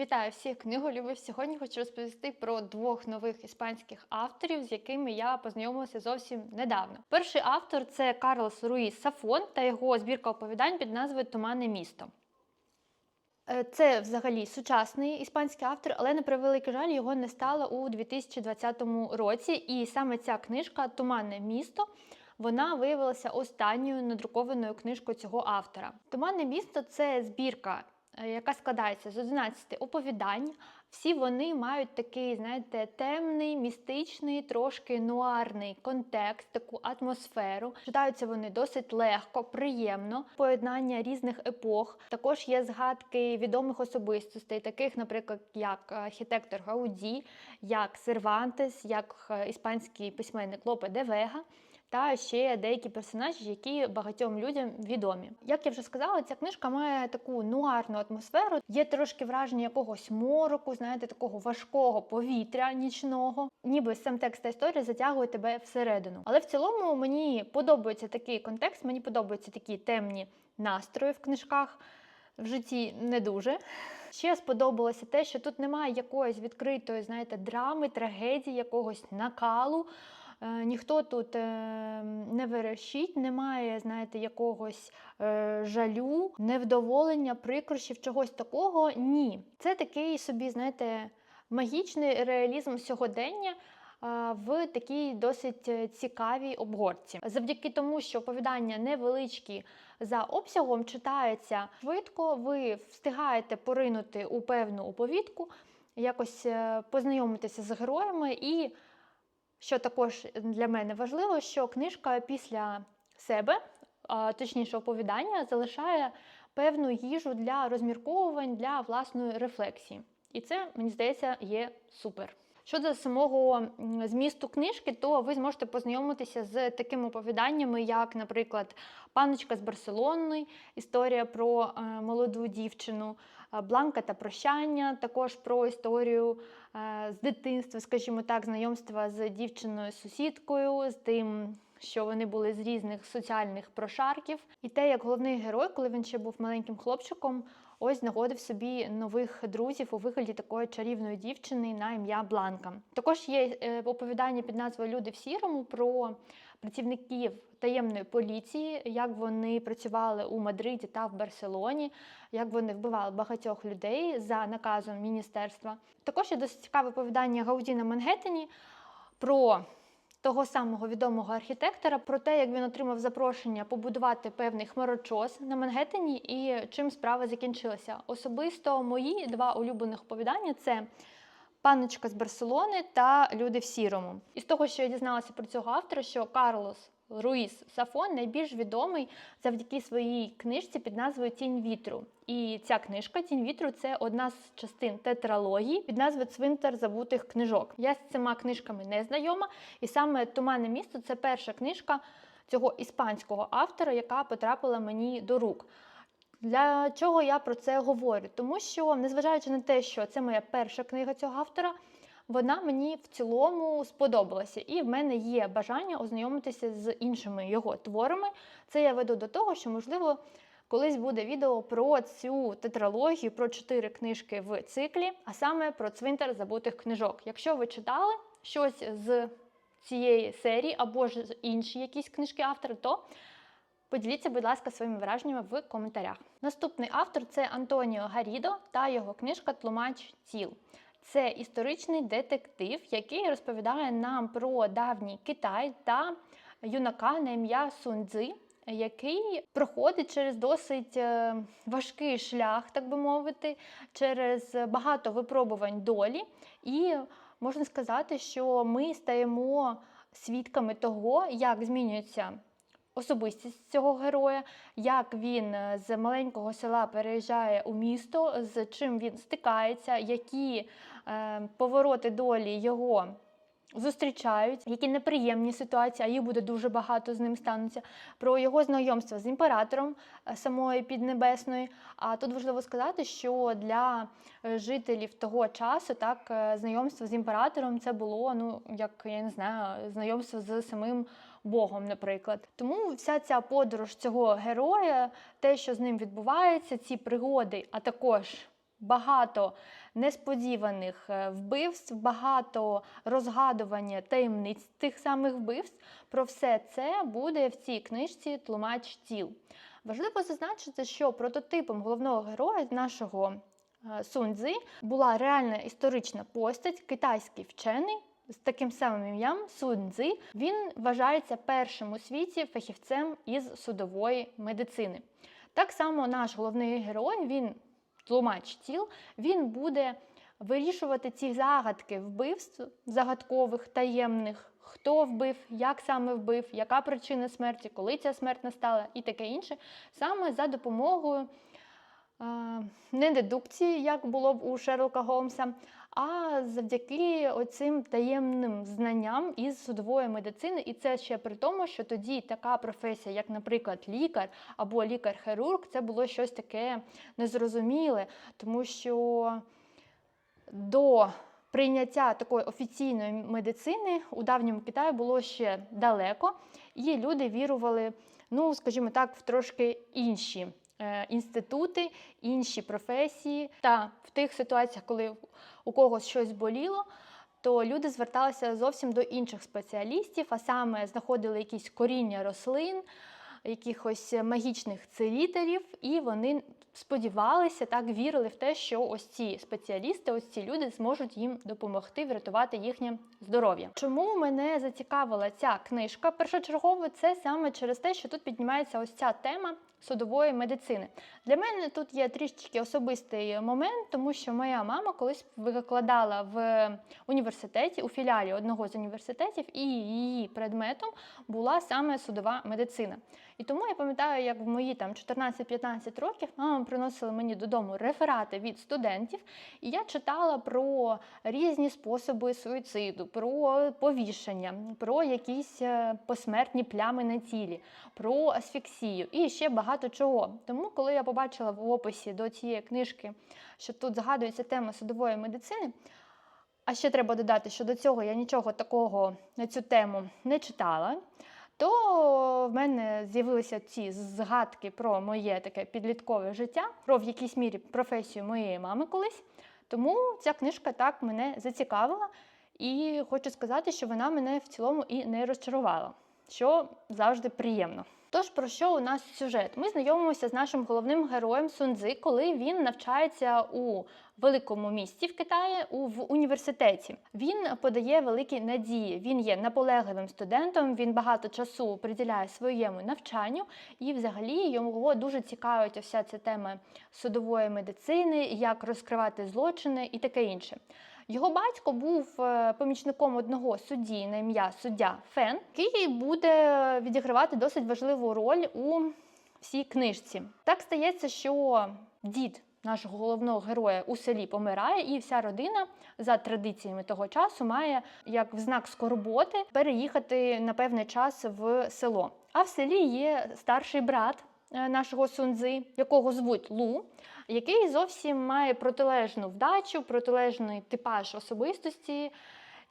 Вітаю всіх книголюбів! Сьогодні хочу розповісти про двох нових іспанських авторів, з якими я познайомилася зовсім недавно. Перший автор це Карлос Руїс Сафон та його збірка оповідань під назвою Туманне місто. Е, Це взагалі сучасний іспанський автор, але на превеликий жаль його не стало у 2020 році. І саме ця книжка Туманне місто. Вона виявилася останньою надрукованою книжкою цього автора. Туманне місто це збірка, яка складається з 11 оповідань. Всі вони мають такий, знаєте, темний, містичний, трошки нуарний контекст, таку атмосферу. Читаються вони досить легко, приємно, поєднання різних епох. Також є згадки відомих особистостей, таких, наприклад, як архітектор Гауді, як Сервантес, як е, іспанський письменник Лопе де Вега та ще деякі персонажі, які багатьом людям відомі. Як я вже сказала, ця книжка має таку нуарну атмосферу. Є трошки враження якогось мороку, знаєте, такого важкого повітря нічного, ніби сам текст та історія затягує тебе всередину. Але в цілому мені подобається такий контекст, мені подобаються такі темні настрої в книжках. В житті не дуже. Ще сподобалося те, що тут немає якоїсь відкритої, знаєте, драми, трагедії, якогось накалу. Е, ніхто тут е, не верещить, немає, знаєте, якогось е, жалю, невдоволення, прикрощів, чогось такого. Ні. Це такий собі, знаєте, магічний реалізм сьогодення. В такій досить цікавій обгорці. Завдяки тому, що оповідання невеличкі за обсягом, читається швидко, ви встигаєте поринути у певну оповідку, якось познайомитися з героями і що також для мене важливо, що книжка після себе, точніше оповідання, залишає певну їжу для розмірковувань, для власної рефлексії. І це, мені здається, є супер. Щодо самого змісту книжки, то ви зможете познайомитися з такими оповіданнями, як, наприклад, Паночка з Барселони, історія про е, молоду дівчину, Бланка та прощання, також про історію е, з дитинства, скажімо так, знайомства з дівчиною-сусідкою, з тим. Що вони були з різних соціальних прошарків, і те, як головний герой, коли він ще був маленьким хлопчиком, ось знаходив собі нових друзів у вигляді такої чарівної дівчини на ім'я Бланка. Також є е, оповідання під назвою Люди в сірому про працівників таємної поліції, як вони працювали у Мадриді та в Барселоні, як вони вбивали багатьох людей за наказом міністерства. Також є досить цікаве оповідання Гауді на Мангеттені про того самого відомого архітектора про те, як він отримав запрошення побудувати певний хмарочос на Мангеттені і чим справа закінчилася. Особисто мої два улюблених оповідання це Паночка з Барселони та Люди в сірому. І з того, що я дізналася про цього автора, що Карлос Руїс Сафон найбільш відомий завдяки своїй книжці під назвою Тінь вітру. І ця книжка Тінь вітру це одна з частин тетралогії під назвою Цвинтар забутих книжок. Я з цими книжками не знайома, і саме Туманне місто це перша книжка цього іспанського автора, яка потрапила мені до рук. Для чого я про це говорю? Тому що, незважаючи на те, що це моя перша книга цього автора, вона мені в цілому сподобалася, і в мене є бажання ознайомитися з іншими його творами. Це я веду до того, що, можливо, колись буде відео про цю тетралогію, про чотири книжки в циклі, а саме про цвинтар забутих книжок. Якщо ви читали щось з цієї серії або ж інші якісь книжки автора, то Поділіться, будь ласка, своїми враженнями в коментарях. Наступний автор це Антоніо Гарідо та його книжка Тлумач тіл. Це історичний детектив, який розповідає нам про давній Китай та юнака на ім'я Сунцзи, який проходить через досить е, важкий шлях, так би мовити, через багато випробувань долі. І можна сказати, що ми стаємо свідками того, як змінюється. Особистість цього героя, як він е, з маленького села переїжджає у місто, з чим він стикається, які е, повороти долі його зустрічають, які неприємні ситуації, а їх буде дуже багато з ним стануться, про його знайомство з імператором е, самої Піднебесної. А тут важливо сказати, що для е, жителів того часу так знайомство з імператором це було, ну як я не знаю, знайомство з самим. Богом, наприклад. Тому вся ця подорож цього героя, те, що з ним відбувається, ці пригоди, а також багато несподіваних е, вбивств, багато розгадування таємниць тих самих вбивств. Про все це буде в цій книжці Тлумач тіл. Важливо зазначити, що прототипом головного героя нашого е, Суньцзи була реальна історична постать, китайський вчений з таким самим ім'ям Суньцзи. Він вважається першим у світі фахівцем із судової медицини. Так само наш головний герой, він тлумач тіл, він буде вирішувати ці загадки вбивств загадкових, таємних, хто вбив, як саме вбив, яка причина смерті, коли ця смерть настала і таке інше, саме за допомогою не дедукції, як було б у Шерлока Голмса, а завдяки оцим таємним знанням із судової медицини. І це ще при тому, що тоді така професія, як, наприклад, лікар або лікар-хірург, це було щось таке незрозуміле, тому що до прийняття такої офіційної медицини у давньому Китаї було ще далеко, і люди вірували, ну, скажімо так, в трошки інші інститути, інші професії. Та в тих ситуаціях, коли у когось щось боліло, то люди зверталися зовсім до інших спеціалістів, а саме знаходили якісь коріння рослин, якихось магічних целітерів, і вони сподівалися, так вірили в те, що ось ці спеціалісти, ось ці люди зможуть їм допомогти врятувати їхнє здоров'я. Чому мене зацікавила ця книжка? Першочергово це саме через те, що тут піднімається ось ця тема судової медицини. Для мене тут є трішечки особистий момент, тому що моя мама колись викладала в університеті у філіалі одного з університетів, і її предметом була саме судова медицина. І тому я пам'ятаю, як в мої там 14-15 років мама приносила мені додому реферати від студентів, і я читала про різні способи суїциду, про повішення, про якісь е, посмертні плями на тілі, про асфіксію і ще багато чого. Тому, коли я побачила в описі до цієї книжки, що тут згадується тема судової медицини. А ще треба додати, що до цього я нічого такого на цю тему не читала то в мене з'явилися ці згадки про моє таке підліткове життя, про в якійсь мірі професію моєї мами колись. Тому ця книжка так мене зацікавила, і хочу сказати, що вона мене в цілому і не розчарувала, що завжди приємно. Тож про що у нас сюжет? Ми знайомимося з нашим головним героєм Сунзи, коли він навчається у великому місті в Китаї у в університеті. Він подає великі надії. Він є наполегливим студентом. Він багато часу приділяє своєму навчанню, і взагалі його дуже цікавить вся ця тема судової медицини, як розкривати злочини і таке інше. Його батько був е, помічником одного судді на ім'я суддя Фен, який буде відігравати досить важливу роль у всій книжці. Так стається, що дід нашого головного героя у селі помирає, і вся родина за традиціями того часу має як в знак скорботи переїхати на певний час в село. А в селі є старший брат нашого Сунзи, якого звуть Лу, який зовсім має протилежну вдачу, протилежний типаж особистості.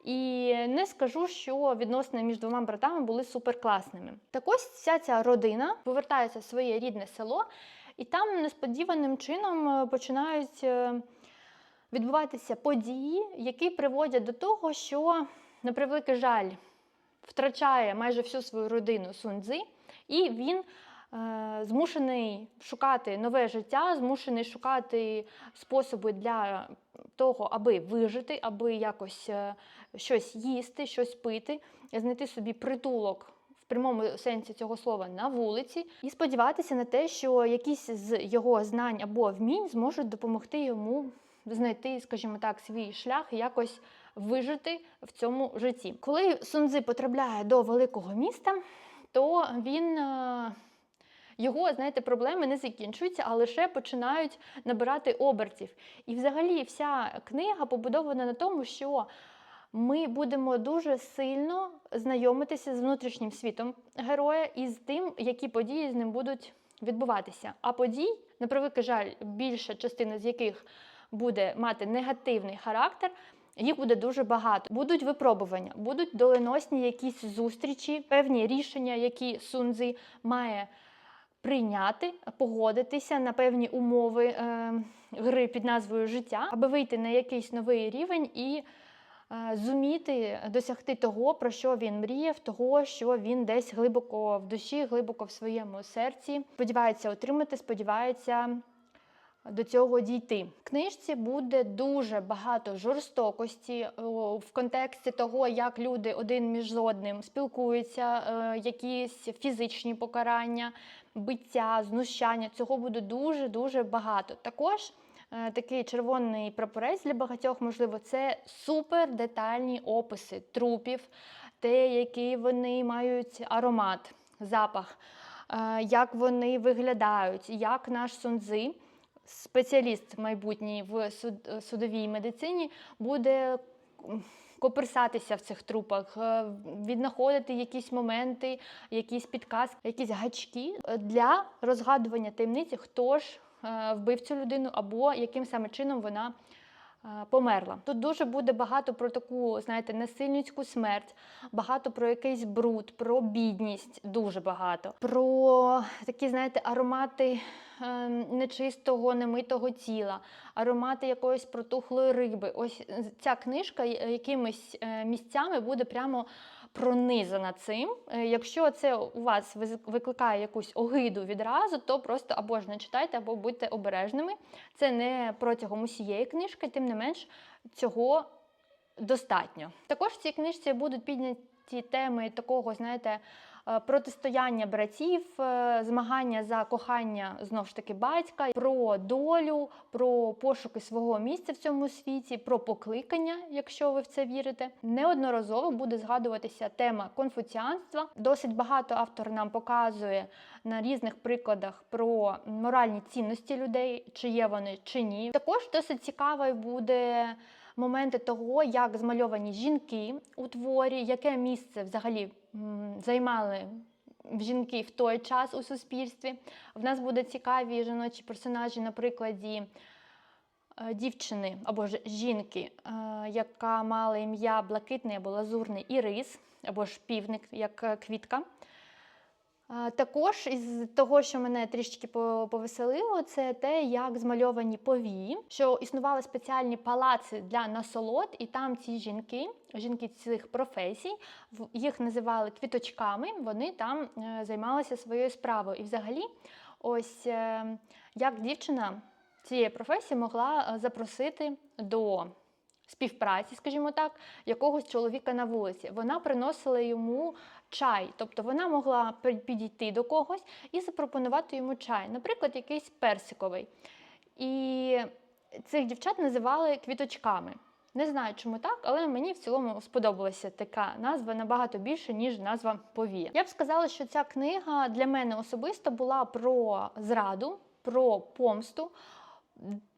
І не скажу, що відносини між двома братами були суперкласними. Так ось вся ця родина повертається в своє рідне село, і там несподіваним чином е, починають е, відбуватися події, які приводять до того, що, на превеликий жаль, втрачає майже всю свою родину Сунцзи, і він е, змушений шукати нове життя, змушений шукати способи для того, аби вижити, аби якось е, щось їсти, щось пити, знайти собі притулок. В прямому сенсі цього слова на вулиці, і сподіватися на те, що якісь з його знань або вмінь зможуть допомогти йому знайти, скажімо так, свій шлях якось вижити в цьому житті. Коли Сунзи потрапляє до великого міста, то він. Його, знаєте, проблеми не закінчуються, а лише починають набирати обертів. І взагалі вся книга побудована на тому, що ми будемо дуже сильно знайомитися з внутрішнім світом героя і з тим, які події з ним будуть відбуватися. А подій, на превеликий жаль, більша частина з яких буде мати негативний характер. Їх буде дуже багато. Будуть випробування, будуть доленосні якісь зустрічі, певні рішення, які Сунзи має прийняти, погодитися на певні умови е, гри під назвою життя, аби вийти на якийсь новий рівень і е, зуміти досягти того, про що він мріяв, того, що він десь глибоко в душі, глибоко в своєму серці сподівається отримати, сподівається до цього дійти. В книжці буде дуже багато жорстокості в контексті того, як люди один між одним спілкуються, е, якісь фізичні покарання, биття, знущання. Цього буде дуже дуже багато. Також е, такий червоний прапорець для багатьох, можливо, це супер детальні описи трупів, те, який вони мають аромат, запах, е, як вони виглядають, як наш Сунцзи, спеціаліст майбутній в суд- судовій медицині, буде коперсатися в цих трупах, е, віднаходити якісь моменти, якісь підказки, якісь гачки для розгадування таємниці, хто ж е, вбив цю людину або яким саме чином вона померла. Тут дуже буде багато про таку, знаєте, насильницьку смерть, багато про якийсь бруд, про бідність, дуже багато. Про такі, знаєте, аромати е, нечистого, немитого тіла, аромати якоїсь протухлої риби. Ось е, ця книжка якимись е, місцями буде прямо пронизана цим. Е, Якщо це у вас викликає якусь огиду відразу, то просто або ж не читайте, або будьте обережними. Це не протягом усієї книжки, тим не менш цього достатньо. Також в цій книжці будуть підняті теми такого, знаєте, протистояння братів, е, змагання за кохання знов ж таки батька, про долю, про пошуки свого місця в цьому світі, про покликання, якщо ви в це вірите. Неодноразово буде згадуватися тема конфуціанства. Досить багато автор нам показує на різних прикладах про моральні цінності людей, чи є вони чи ні. Також досить цікавий буде моменти того, як змальовані жінки у творі, яке місце взагалі займали жінки в той час у суспільстві. В нас будуть цікаві жіночі персонажі на прикладі е, дівчини або ж жінки, е, яка мала ім'я блакитний або лазурний ірис, або ж півник, як е, квітка. Також із того, що мене трішки по- повеселило, це те, як змальовані повії, що існували спеціальні палаци для насолод, і там ці жінки, жінки цих професій, їх називали квіточками. Вони там е, займалися своєю справою. І взагалі, ось е, як дівчина цієї професії могла е, запросити до співпраці, скажімо так, якогось чоловіка на вулиці. Вона приносила йому чай, тобто вона могла підійти до когось і запропонувати йому чай, наприклад, якийсь персиковий. І цих дівчат називали квіточками. Не знаю, чому так, але мені в цілому сподобалася така назва набагато більше, ніж назва повія. Я б сказала, що ця книга для мене особисто була про зраду, про помсту,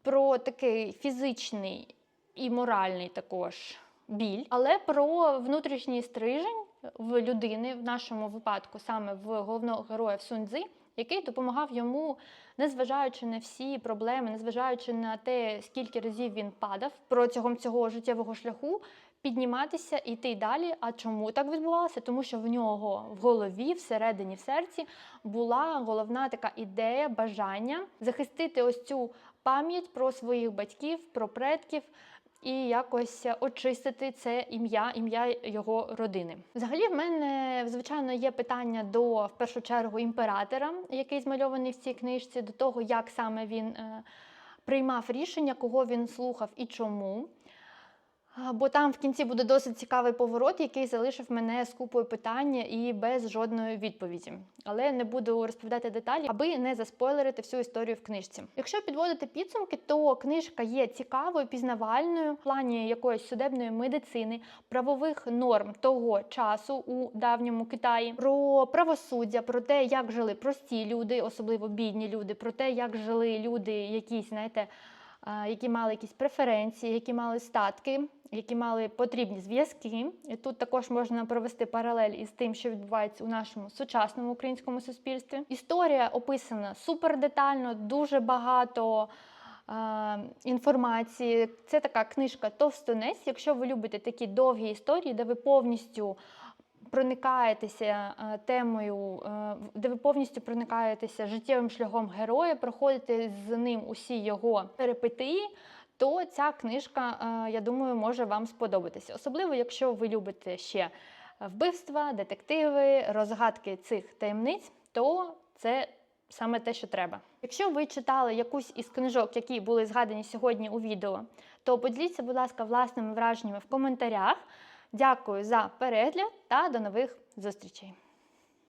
про такий фізичний і моральний також біль, але про внутрішній стрижень в людини, в нашому випадку, саме в головного героя в Суньцзи, який допомагав йому, незважаючи на всі проблеми, незважаючи на те, скільки разів він падав протягом цього життєвого шляху, підніматися і йти далі. А чому так відбувалося? Тому що в нього в голові, всередині, в серці була головна така ідея, бажання захистити ось цю пам'ять про своїх батьків, про предків. І якось очистити це ім'я, ім'я його родини. Взагалі, в мене звичайно є питання до в першу чергу імператора, який змальований в цій книжці, до того, як саме він е, приймав рішення, кого він слухав і чому. Бо там в кінці буде досить цікавий поворот, який залишив мене з купою питання і без жодної відповіді. Але не буду розповідати деталі, аби не заспойлерити всю історію в книжці. Якщо підводити підсумки, то книжка є цікавою, пізнавальною в плані якоїсь судебної медицини, правових норм того часу у давньому Китаї, про правосуддя, про те, як жили прості люди, особливо бідні люди, про те, як жили люди, якісь, знаєте. Які мали якісь преференції, які мали статки, які мали потрібні зв'язки. І тут також можна провести паралель із тим, що відбувається у нашому сучасному українському суспільстві. Історія описана супер детально, дуже багато е, інформації. Це така книжка Товстонець. Якщо ви любите такі довгі історії, де ви повністю проникаєтеся е, темою, е, де ви повністю проникаєтеся життєвим шляхом героя, проходите з ним усі його перипетії, то ця книжка, е, я думаю, може вам сподобатися. Особливо, якщо ви любите ще вбивства, детективи, розгадки цих таємниць, то це саме те, що треба. Якщо ви читали якусь із книжок, які були згадані сьогодні у відео, то поділіться, будь ласка, власними враженнями в коментарях. Дякую за перегляд та до нових зустрічей!